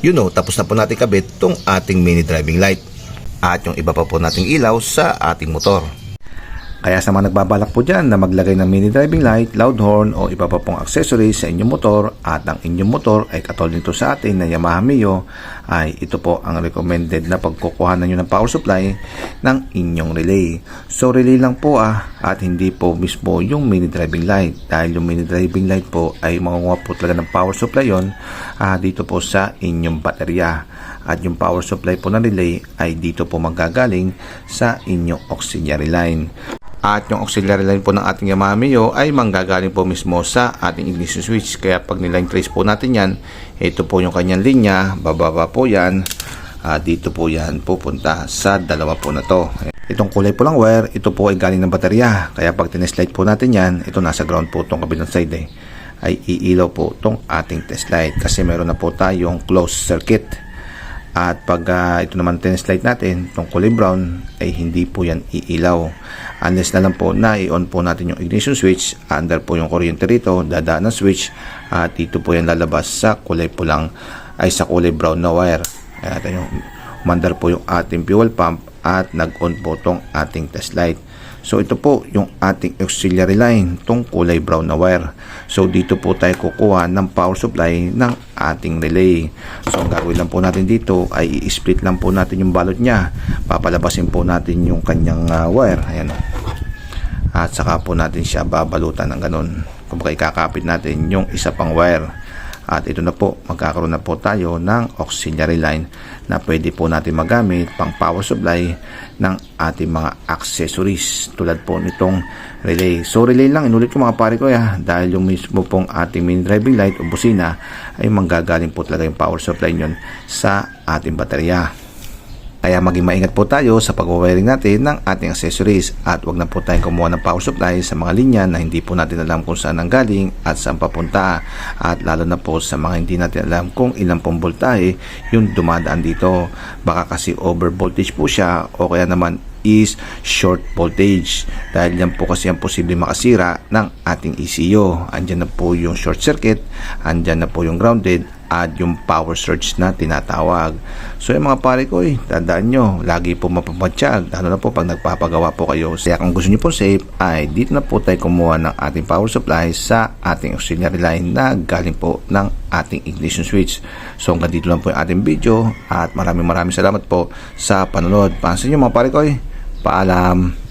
You know, tapos na po natin kabit tong ating mini driving light at yung iba pa po nating ilaw sa ating motor. Kaya sa mga nagbabalak po dyan na maglagay ng mini driving light, loud horn o iba pa pong accessories sa inyong motor at ang inyong motor ay katulad nito sa atin na Yamaha Mio ay ito po ang recommended na pagkukuhanan nyo ng power supply ng inyong relay. So relay lang po ah at hindi po mismo yung mini driving light dahil yung mini driving light po ay makukuha po talaga ng power supply yon ah, dito po sa inyong baterya at yung power supply po ng relay ay dito po magagaling sa inyong auxiliary line. At yung auxiliary line po ng ating Yamaha Mio ay manggagaling po mismo sa ating ignition switch. Kaya pag niline trace po natin yan, ito po yung kanyang linya, bababa po yan, Ah, dito po yan pupunta sa dalawa po na to. Itong kulay po lang wire, ito po ay galing ng baterya. Kaya pag tineslide po natin yan, ito nasa ground po itong kabilang side eh, ay iilaw po itong ating test light. Kasi meron na po tayong closed circuit. At pag ah, ito naman tineslide natin, itong kulay brown, ay hindi po yan iilaw. Unless na lang po na i-on po natin yung ignition switch, under po yung kuryente rito, dadaan ng switch, at dito po yan lalabas sa kulay pulang, ay sa kulay brown na wire. Kaya yung umandar po yung ating fuel pump at nag-on po tong ating test light. So ito po yung ating auxiliary line, tong kulay brown na wire. So dito po tayo kukuha ng power supply ng ating relay. So ang gagawin lang po natin dito ay i-split lang po natin yung balot niya. Papalabasin po natin yung kanyang ah, wire. Ayan o. At saka po natin siya babalutan ng ganun. Kumbaga ikakapit natin yung isa pang wire. At ito na po, magkakaroon na po tayo ng auxiliary line na pwede po natin magamit pang power supply ng ating mga accessories tulad po nitong relay. So relay lang, inulit ko mga pare ko ya dahil yung mismo pong ating mini driving light o busina ay manggagaling po talaga yung power supply nyon sa ating baterya. Kaya maging maingat po tayo sa pag-wiring natin ng ating accessories at wag na po tayong kumuha ng power supply sa mga linya na hindi po natin alam kung saan nanggaling at saan papunta at lalo na po sa mga hindi natin alam kung ilang pong voltahe yung dumadaan dito. Baka kasi over voltage po siya o kaya naman is short voltage dahil yan po kasi ang posible makasira ng ating ECU. Andyan na po yung short circuit, andyan na po yung grounded at yung power surge na tinatawag. So yung mga pare ko, eh, tandaan nyo, lagi po mapamatsyag, lalo na po pag nagpapagawa po kayo. Kaya kung gusto nyo po safe, ay dito na po tayo kumuha ng ating power supply sa ating auxiliary line na galing po ng ating ignition switch. So hanggang dito lang po yung ating video at maraming maraming salamat po sa panonood. Pansin nyo mga pare ko, eh, paalam.